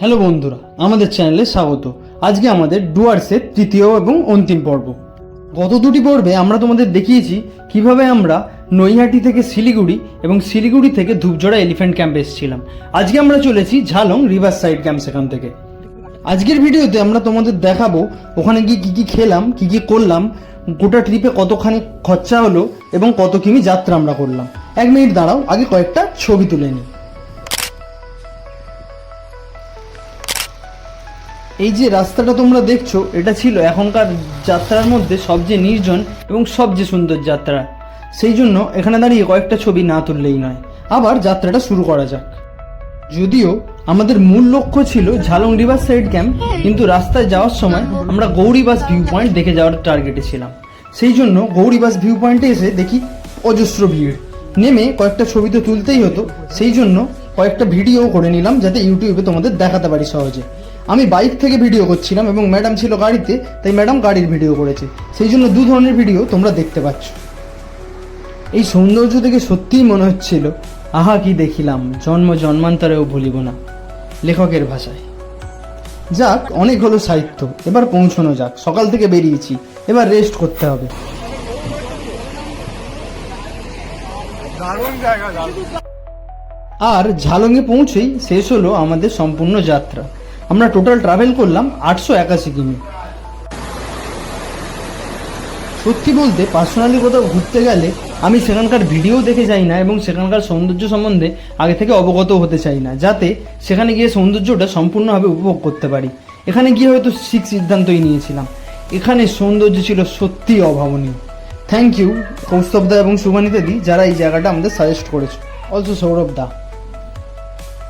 Hello বন্ধুরা, আমাদের চ্যানেলে স্বাগত। আজকে আমাদের ডুয়ার্সের তৃতীয় এবং অন্তিম পর্ব। গত দুটি পর্বে আমরা তোমাদের দেখিয়েছি কীভাবে আমরা নৈহাটি থেকে শিলিগুড়ি এবং শিলিগুড়ি থেকে ধূপজোড়া এলিফ্যান্ট ক্যাম্পে এসেছিলাম। আজকে আমরা চলেছি ঝালং রিভার সাইড ক্যাম্প সেখান থেকে। আজকের ভিডিওতে আমরা তোমাদের দেখাবো ওখানে গিয়ে কী কী খেলাম, কী কী করলাম, গোটা ট্রিপে কতখানি খরচা হলো এবং কত কিমি যাত্রা আমরা করলাম। এক মিনিট দাঁড়াও, আগে কয়েকটা ছবি তুলে নিই। এই যে রাস্তাটা তোমরা দেখছ, এটা ছিল এখনকার যাত্রার মধ্যে সবচেয়ে নির্জন এবং সবচেয়ে সুন্দর যাত্রা। সেই জন্য এখানে দাঁড়িয়ে কয়েকটা ছবি না তুললেই নয়। আবার যাত্রাটা শুরু করা যাক। যদিও আমাদের মূল লক্ষ্য ছিল ঝালং রিভার সাইড ক্যাম্প, কিন্তু রাস্তায় যাওয়ার সময় আমরা গৌরীবাস ভিউ পয়েন্ট দেখে যাওয়ার টার্গেটে ছিলাম। সেই জন্য গৌরীবাস ভিউ পয়েন্টে এসে দেখি অজস্র ভিড়। নেমে কয়েকটা ছবি তো তুলতেই হতো, সেই জন্য কয়েকটা ভিডিও করে নিলাম, যাতে ইউটিউবে তোমাদের দেখাতে পারি সহজে। আমি বাইক থেকে ভিডিও করছিলাম এবং ম্যাডাম ছিল গাড়িতে তাই ম্যাডাম গাড়ির ভিডিও করেছে। সেই জন্য দু ধরনের ভিডিও তোমরা দেখতে পাচ্ছ। এই সৌন্দর্য দেখে সত্যিই মনে হচ্ছিল আহা কি দেখিলাম জন্ম জন্মান্তরেও ভুলিব না লেখকের ভাষায়। যাক অনেক হলো সাহিত্য এবার পৌঁছানো যাক সকাল থেকে বেরিয়েছি এবার রেস্ট করতে হবে। আর ঝালংয়ে পৌঁছেই শেষ হলো আমাদের সম্পূর্ণ যাত্রা। আমরা টোটাল ট্রাভেল করলাম আটশো একাশি কিমি। সত্যি বলতে পার্সোনালি কোথাও ঘুরতে গেলে আমি সেখানকার ভিডিও দেখে যাই না এবং সেখানকার সৌন্দর্য সম্বন্ধে আগে থেকে অবগত হতে চাই না, যাতে সেখানে গিয়ে সৌন্দর্যটা সম্পূর্ণভাবে উপভোগ করতে পারি। এখানে গিয়ে হয়তো ঠিক সিদ্ধান্তই নিয়েছিলাম। এখানে সৌন্দর্য ছিল সত্যিই অভাবনীয়। থ্যাংক ইউ কৌস্তব দা এবং সুভানিতা দি, যারা এই জায়গাটা আমাদের সাজেস্ট করেছে। অলসো সৌরভ দা।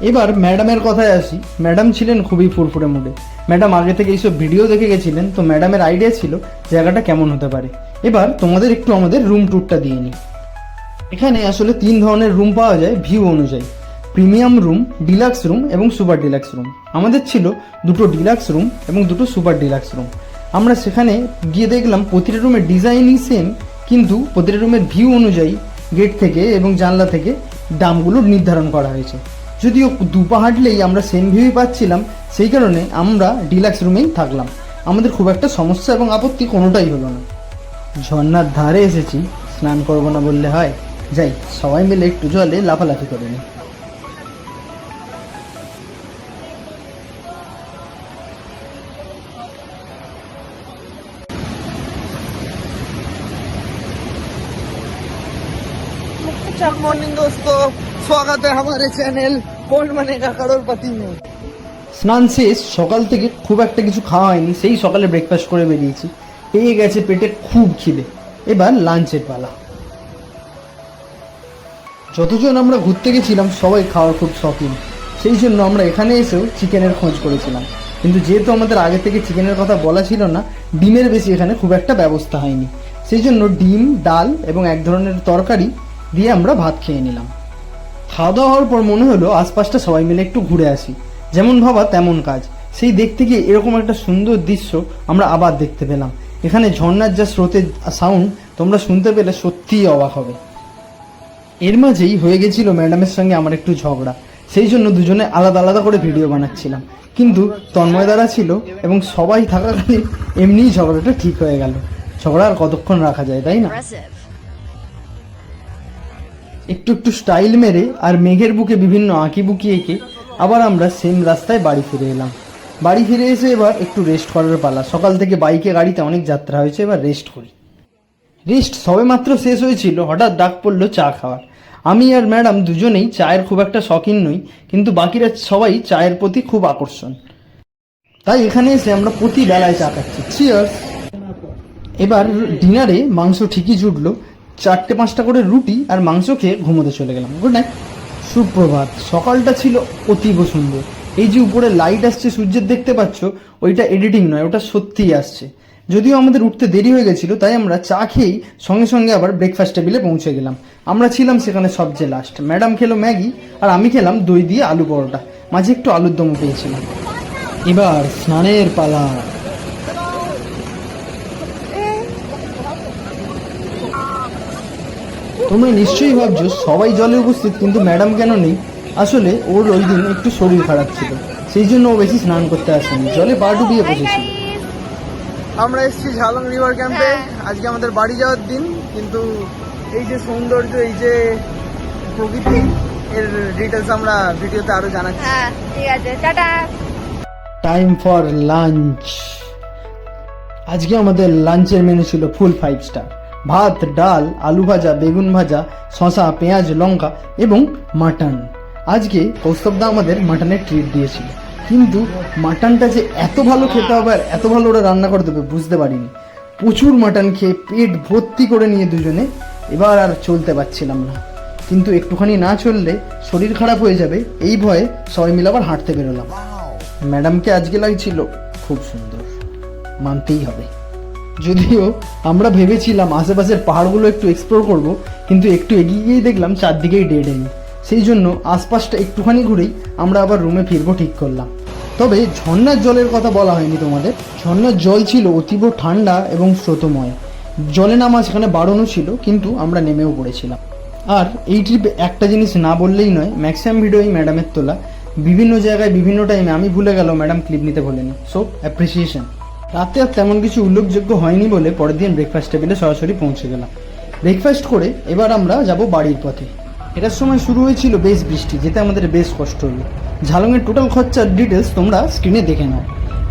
এবার ম্যাডামের কথায় আসি। ম্যাডাম ছিলেন খুবই ফুরফুরে মুডে। ম্যাডাম আগে থেকে এইসব ভিডিও দেখে গেছিলেন, তো ম্যাডামের আইডিয়া ছিল জায়গাটা কেমন হতে পারে। এবার তোমাদের একটু আমাদের রুম ট্যুরটা দিয়ে নিই। এখানে আসলে তিন ধরনের রুম পাওয়া যায় ভিউ অনুযায়ী। প্রিমিয়াম রুম ডিলাক্স রুম এবং সুপার ডিলাক্স রুম আমাদের ছিল দুটো ডিলাক্স রুম এবং দুটো সুপার ডিলাক্স রুম আমরা সেখানে গিয়ে দেখলাম প্রতিটা রুমের ডিজাইনই সেম কিন্তু প্রতিটা রুমের ভিউ অনুযায়ী গেট থেকে এবং জানলা থেকে দামগুলো নির্ধারণ করা হয়েছে। যদিও দুপা হাঁটলেই আমরা সেম ভিউই পাচ্ছিলাম সেই কারণে আমরা ডিলাক্স রুমেই থাকলাম আমাদের খুব একটা সমস্যা এবং আপত্তি কোনোটাই হলো না ঝর্ণার ধারে এসেছি স্নান করবো না বললে হয় যাই সবাই মিলে একটু জলে লাফালাফি করে নিই गुड मॉर्निंग दोस्तों स्वागत है हमारे चैनल कौन बनेगा करोड़पति में স্নান শেষ সকাল থেকে খুব একটা কিছু খাওয়া হয়নি সেই সকালে ব্রেকফাস্ট করে বেরিয়েছি পেয়ে গেছে পেটে খুব খিদে এবার লাঞ্চের পালা যতজন আমরা ঘুরতে গেছিলাম সবাই খাওয়ার খুব শখিন সেই জন্য আমরা এখানে এসেও চিকেনের খোঁজ করেছিলাম কিন্তু যেহেতু আমাদের আগে থেকে চিকেনের কথা বলা ছিল না ডিমের বেশি এখানে খুব একটা ব্যবস্থা হয়নি সেই জন্য ডিম ডাল এবং এক ধরনের তরকারি দিয়ে আমরা ভাত খেয়ে নিলাম খাওয়া দাওয়া হওয়ার পর মনে হলো আশপাশটা সবাই মিলে একটু ঘুরে আসি। যেমন ভাবা তেমন কাজ। সেই দেখতে গিয়ে এরকম একটা সুন্দর দৃশ্য আমরা আবার দেখতে পেলাম। এখানে ঝর্ণার যা স্রোতের সাউন্ড তোমরা শুনতে পেলে সত্যিই অবাক হবে। এর মাঝেই হয়ে গেছিল ম্যাডামের সঙ্গে আমার একটু ঝগড়া। সেই জন্য দুজনে আলাদা আলাদা করে ভিডিও বানাচ্ছিলাম। কিন্তু তন্ময় দ্বারা ছিল এবং সবাই থাকাকালীন এমনিই ঝগড়াটা ঠিক হয়ে গেল। ঝগড়া আর কতক্ষণ রাখা যায়, তাই না. একটু একটু স্টাইল মেরে আর মেঘের বুকে বিভিন্ন আঁকি বুকি এঁকে আবার আমরা সেম রাস্তায় বাড়ি ফিরে এলাম। বাড়ি ফিরে এসে এবার একটু রেস্ট করার পালা। সকাল থেকে বাইকে গাড়িতে অনেক যাত্রা হয়েছে, এবার রেস্ট করি। রেস্ট সবে মাত্র শেষ হয়েছিল, হঠাৎ ডাক পড়ল চা খাওয়ার। আমি আর ম্যাডাম দুজনেই চায়ের খুব একটা শখিন নই, কিন্তু বাকিরা সবাই চায়ের প্রতি খুব আকর্ষণ। তাই এখানে এসে আমরা প্রতি বেলায় চা খাচ্ছি। চিয়ার্স এবার ডিনারে মাংস ঠিকই জুটলো। চারটে পাঁচটা করে রুটি আর মাংস খেয়ে ঘুমোতে চলে গেলাম। গুড নাইট সুপ্রভাত। সকালটা ছিল অতীব সুন্দর। এই যে উপরে লাইট আসছে, সূর্যের দেখতে পাচ্ছ, ওইটা এডিটিং নয়, ওটা সত্যিই আসছে। যদিও আমাদের উঠতে দেরি হয়ে গেছিল, তাই আমরা চা খেয়েই সঙ্গে সঙ্গে আবার ব্রেকফাস্ট টেবিলে পৌঁছে গেলাম। আমরা ছিলাম সেখানে সবচেয়ে লাস্ট ম্যাডাম খেলো ম্যাগি, আর আমি খেলাম দই দিয়ে আলু পরোটা। মাঝে একটু আলুর দম পেয়েছিলাম। এবার স্নানের পালা। তোমরা নিশ্চয়ই ভাবছ সবাই জলে উপস্থিত কিন্তু ম্যাডাম কেন নেই? আসলে ওর ওই দিন একটু শরীর খারাপ ছিল। সেই জন্য ও বেশি স্নান করতে আসেনি। জলে পা ডুবিয়ে বসেছিল। আমরা এসেছি ঝালং রিভার ক্যাম্পে। আজকে আমাদের বাড়ি যাওয়ার দিন কিন্তু এই যে সৌন্দর্য এই যে প্রকৃতি এর ডিটেলস আমরা ভিডিওতে আরও জানাচ্ছি। হ্যাঁ ঠিক আছে টাটা। টাইম ফর লাঞ্চ আজকে আমাদের লাঞ্চের মেনু ছিল ফুল ফাইভ স্টার ভাত, ডাল, আলু ভাজা, বেগুন ভাজা শশা পেঁয়াজ, লঙ্কা এবং মাটন। আজকে কৌস্তবদা আমাদের মাটনের ট্রিট দিয়েছিল। কিন্তু মাটনটা যে এত ভালো খেতে হবে আর এত ভালো ওরা রান্না করে দেবে বুঝতে পারিনি। প্রচুর মাটন খেয়ে পেট ভর্তি করে নিয়ে দুজনে এবার আর চলতে পারছিলাম না। কিন্তু একটুখানি না চললে শরীর খারাপ হয়ে যাবে, এই ভয়ে সবাই মিলে আবার হাঁটতে বেরোলাম। ম্যাডামকে আজকে লাগছিল খুব সুন্দর। মানতেই হবে। যদিও আমরা ভেবেছিলাম আশেপাশের পাহাড়গুলো একটু এক্সপ্লোর করব, কিন্তু একটু এগিয়ে গিয়েই দেখলাম চারদিকেই ডেড এন্ড সেই জন্য আশপাশটা একটুখানি ঘুরেই আমরা আবার রুমে ফিরবো ঠিক করলাম। তবে ঝর্ণার জলের কথা বলা হয়নি তোমাদের। ঝর্ণার জল ছিল অতীব ঠান্ডা এবং স্রোতময়। জলে নামা সেখানে বাড়ানো ছিল, কিন্তু আমরা নেমেও পড়েছিলাম। আর এই ট্রিপে একটা জিনিস না বললেই নয় ম্যাক্সিমাম ভিডিও এই ম্যাডামের তোলা। বিভিন্ন জায়গায় বিভিন্ন টাইমে আমি ভুলে গেল ম্যাডাম ক্লিপ নিতে ভোলেনি। সো অ্যাপ্রিসিয়েশন রাতে আর তেমন কিছু উল্লেখযোগ্য হয়নি বলে পরের দিন ব্রেকফাস্ট টেবিলে সরাসরি পৌঁছে গেলাম। ব্রেকফাস্ট করে এবার আমরা যাব বাড়ির পথে। এটার সময় শুরু হয়েছিল বেশ বৃষ্টি, যেতে আমাদের বেশ কষ্ট হলো। ঝালংয়ের টোটাল খরচার ডিটেলস তোমরা স্ক্রিনে দেখে নাও।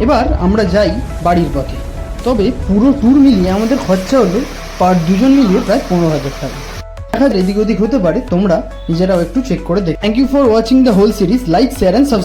এবার আমরা যাই বাড়ির পথে। তবে পুরো ট্যুর মিলিয়ে আমাদের খরচা হলো পার দুজন মিলিয়ে প্রায় পনেরো হাজার টাকা। দেখা এদিক ওদিক হতে পারে, তোমরা নিজেরাও একটু চেক করে দেখ thank you for watching the whole series like share and